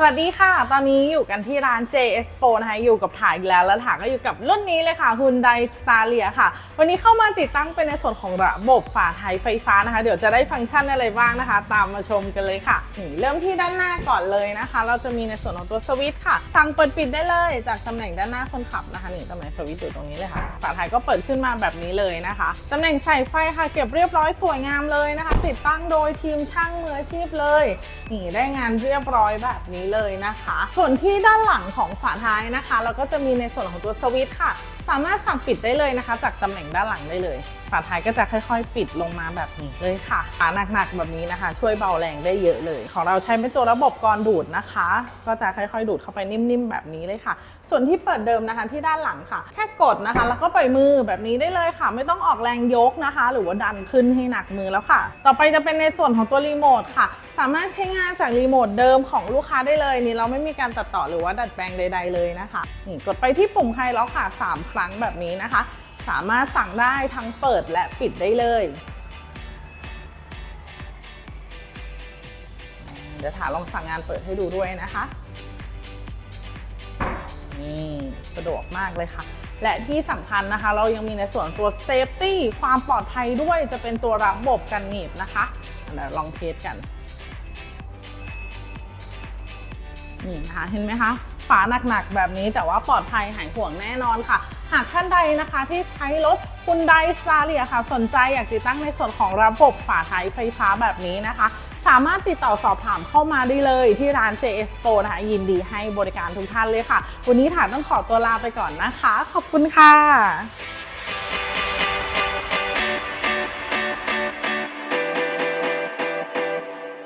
สวัสดีค่ะ ตอนนี้อยู่กันที่ร้าน JS Pro นะคะ อยู่กับถ่ายอีกแล้ว แล้วถ่ายก็อยู่กับรุ่นนี้เลยค่ะ Hyundai Staria ค่ะ วันนี้เข้ามาติดตั้งเป็นในส่วนของระบบฝาท้ายไฟฟ้านะคะ เดี๋ยวจะได้ฟังก์ชันอะไรบ้างนะคะ ตามมาชมกันเลยค่ะ เริ่มที่ด้านหน้าก่อนเลยนะคะ เราจะมีในส่วนของตัวสวิตช์ค่ะ สั่งเปิดปิดได้เลย จากตำแหน่งด้านหน้าคนขับนะคะนี่ตำแหน่งสวิตช์อยู่ตรงนี้เลยค่ะ ฝาท้ายก็เปิดขึ้นมาแบบนี้เลยนะคะ ตำแหน่งใส่ไฟค่ะ เก็บเรียบร้อยสวยงามเลยนะคะ ติดตั้งโดยทีมช่างมืออาชีพเลย นี่ได้งานเรียบร้อยแบบนี้เลยนะคะ ส่วนที่ด้านหลังของฝาท้ายนะคะ เราก็จะมีในส่วนของตัวสวิตช์ค่ะ สามารถสั่งปิดได้เลยนะคะ จากตำแหน่งด้านหลังได้เลย ฝาท้ายก็จะค่อย ๆ ปิดลงมาแบบนี้เลยค่ะฝาหนักๆแบบนี้นะคะ ช่วยเบาแรงได้เยอะเลย ของเราใช้เป็นตัวระบบกรดูดนะคะ ก็จะค่อยๆ ดูดเข้าไปนิ่มๆแบบนี้เลยค่ะ ส่วนที่เปิดเดิมนะคะที่ด้านหลังค่ะ แค่กดนะคะ แล้วก็ปล่อยมือแบบนี้ได้เลยค่ะ ไม่ต้องออกแรงยกนะคะ หรือว่าดันขึ้นให้หนักมือแล้วค่ะ ต่อไปจะเป็นในส่วนของตัวรีโมทค่ะ สามารถใช้งานจากรีโมทเดิมของลูกค้าได้เลยนี่เราไม่มีการตัดต่อหรือว่าดัดแปลงใด ๆเลยนะคะนี่กดไปที่ปุ่มไฮล็อกค่ะ3ครั้งแบบนี้นะคะ สามารถสั่งได้ทั้งเปิดและปิดได้เลย เดี๋ยวถาลองสั่งงานเปิดให้ดูด้วยนะคะนี่สะดวกมากเลยค่ะ และที่สำคัญนะคะ เรายังมีในส่วนตัวเซฟตี้ความปลอดภัยด้วยจะเป็นตัวระบบกันหนีบนะคะเดี๋ยวลองเทสกันนี่นะคะเห็นไหมคะ ฝาหนักๆ แบบนี้แต่ว่าปลอดภัยหายห่วงแน่นอนค่ะ หากท่านใดนะคะที่ใช้รถคุณไดสตาเรียค่ะ สนใจอยากติดตั้งในส่วนของระบบฝาท้ายไฟฟ้าแบบนี้นะคะ สามารถติดต่อสอบถามเข้ามาได้เลยที่ร้าน JS Pro นะคะยินดีให้บริการทุกท่านเลยค่ะ วันนี้ถาต้องขอตัวลาไปก่อนนะคะ ขอบคุณค่ะ